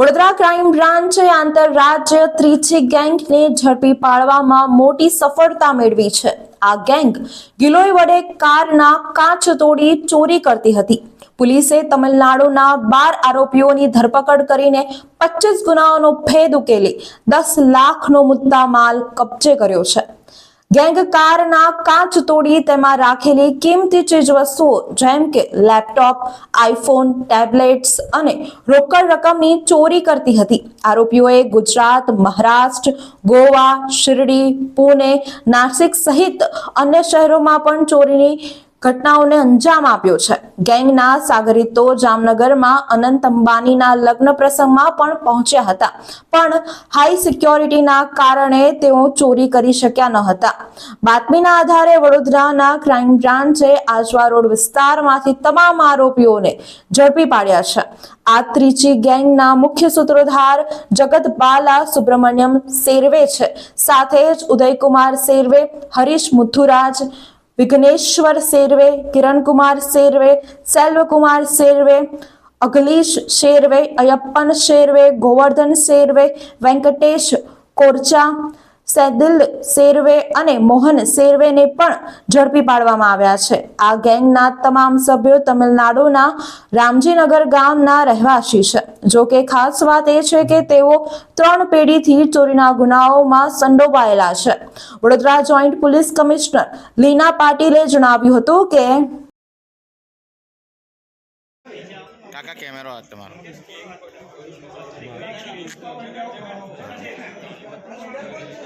Vadodara crime બ્રાન્ચે આંતરરાજ્ય ત્રીજી ગેંગને ઝડપી પાડવામાં મોટી સફળતા મેળવી છે. આ ગેંગ ગિલોય વડે કારના કાચ તોડી ચોરી કરતી હતી. પોલીસે તમિલનાડુના બાર આરોપીઓની ધરપકડ કરીને પચીસ ગુનાઓનો ભેદ ઉકેલી દસ લાખનો મુદ્દા માલ કબજે કર્યો છે. ગેંગ કારના કાચ તોડી તેમાં રાખેલી કિંમતી ચીજવસ્તુઓ, જેમ કે લેપટોપ, આઈફોન, ટેબ્લેટ્સ અને રોકડ રકમની ચોરી કરતી હતી. આરોપીઓએ ગુજરાત, મહારાષ્ટ્ર, ગોવા, શિરડી, પુણે, નાસિક સહિત અન્ય શહેરોમાં પણ ચોરીની ઘટનાઓને અંજામ આપ્યો છે. ગેંગના સાગરીતો જામનગરમાં અનંત અંબાનીના લગ્ન પ્રસંગમાં પણ પહોંચ્યા હતા. પણ હાઈ સિક્યોરિટીના કારણે તેઓ ચોરી કરી શક્યા ન હતા. બાતમીના આધારે વડોદરાના ક્રાઇમ બ્રાન્ચે આજવા રોડ વિસ્તારમાંથી તમામ આરોપીઓને ઝડપી પાડ્યા છે. આ ત્રીજી ગેંગના મુખ્ય સૂત્રધાર જગત બાલા સુબ્રમણ્યમ સેરવે છે. સાથે જ ઉદયકુમાર સેરવે Harish Muthuraj Vighneshwar Sherway Kiran Kumar Sherway Selva Kumar Sherway, Akhilesh Sherway, Ayyappan Sherway, Govardhan Sherway, Venkatesh कोरचा સેદિલ શેરવે અને મોહન શેરવેને પણ ઝડપી પાડવામાં આવ્યા છે. આ ગેંગના તમામ સભ્યો તમિલનાડુના રામજીનગર ગામના રહેવાસી છે. જો કે ખાસ વાત એ છે કે તેઓ ત્રણ પેઢીથી ચોરીના ગુનાઓમાં સંડોવાયેલા છે. Vadodara joint police commissioner Leena પાટીલે જણાવ્યું હતું કે કાકા, કેમેરો હાથ તમારો. કાકા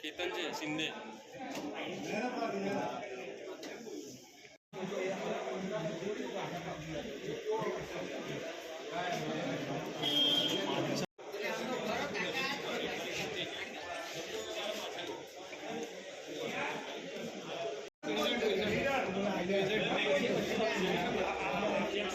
Ketanji Shinde Yeah.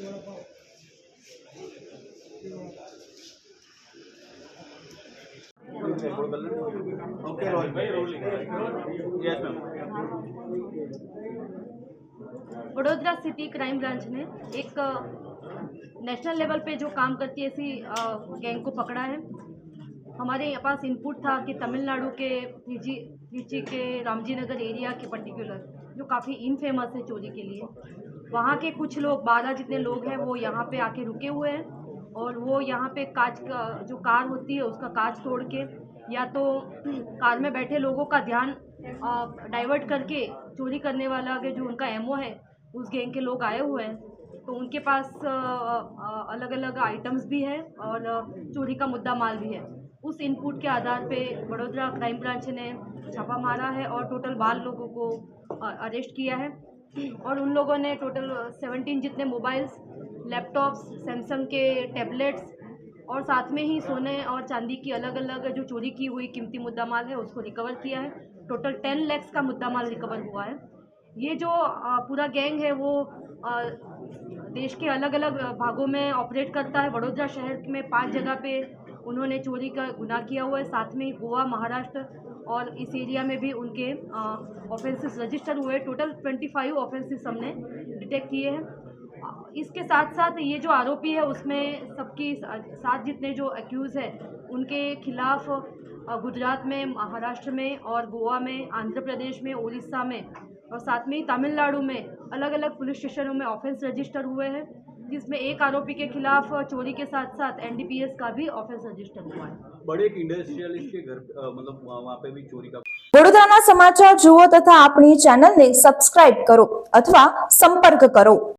Okay Vadodara city crime branch ने एक नेशनल लेवल पे जो काम करती है ऐसी गैंग को पकड़ा है। हमारे यहाँ पास इनपुट था कि तमिलनाडु के त्रिची त्रिची के रामजी नगर एरिया के पर्टिकुलर जो काफ़ी इनफेमस है चोरी के लिए। वहाँ के कुछ लोग, बारह जितने लोग हैं, वो यहाँ पे आके रुके हुए हैं और वो यहाँ पे कांच का, जो कार होती है, उसका कांच तोड़ के या तो कार में बैठे लोगों का ध्यान डाइवर्ट करके चोरी करने वाला के जो उनका एमओ है, उस गैंग के लोग आए हुए हैं। तो उनके पास अलग अलग आइटम्स भी हैं और चोरी का मुद्दा माल भी है। उस इनपुट के आधार पे वडोदरा क्राइम ब्रांच ने छापा मारा है और टोटल बारह लोगों को अरेस्ट किया है। और उन लोगों ने टोटल सेवनटीन जितने मोबाइल्स लैपटॉप्स सैमसंग के टैबलेट्स और साथ में ही सोने और चांदी की अलग अलग जो चोरी की हुई कीमती मुद्दा माल है, उसको रिकवर किया है। टोटल टेन लैक्स का मुद्दा माल रिकवर हुआ है। ये जो पूरा गैंग है, वो देश के अलग अलग भागों में ऑपरेट करता है। वडोदरा शहर में पाँच जगह पे उन्होंने चोरी का गुनाह किया हुआ है। साथ में ही गोवा, महाराष्ट्र और इस एरिया में भी उनके ऑफेंसेस रजिस्टर हुए टोटल ट्वेंटी फाइव ऑफेंसेस हमने डिटेक्ट किए हैं। इसके साथ साथ ये जो आरोपी है, उसमें सबकी सात जितने जो अक्यूज़ है, उनके खिलाफ गुजरात में, महाराष्ट्र में और गोवा में, आंध्र प्रदेश में उड़ीसा में और साथ में ही तमिलनाडु में अलग अलग पुलिस स्टेशनों में ऑफेंस रजिस्टर हुए हैं। जिसमें एक आरोपी के खिलाफ चोरी के साथ साथ एनडीपीएस का भी ऑफेंस रजिस्टर हुआ है बड़े एक इंडस्ट्रियलिस्ट के घर अ, मतलब वहाँ वहाँ पे भी चोरी का વડોદરાના સમાચાર જુઓ તથા આપણી ચેનલને સબસ્ક્રાઇબ કરો અથવા સંપર્ક કરો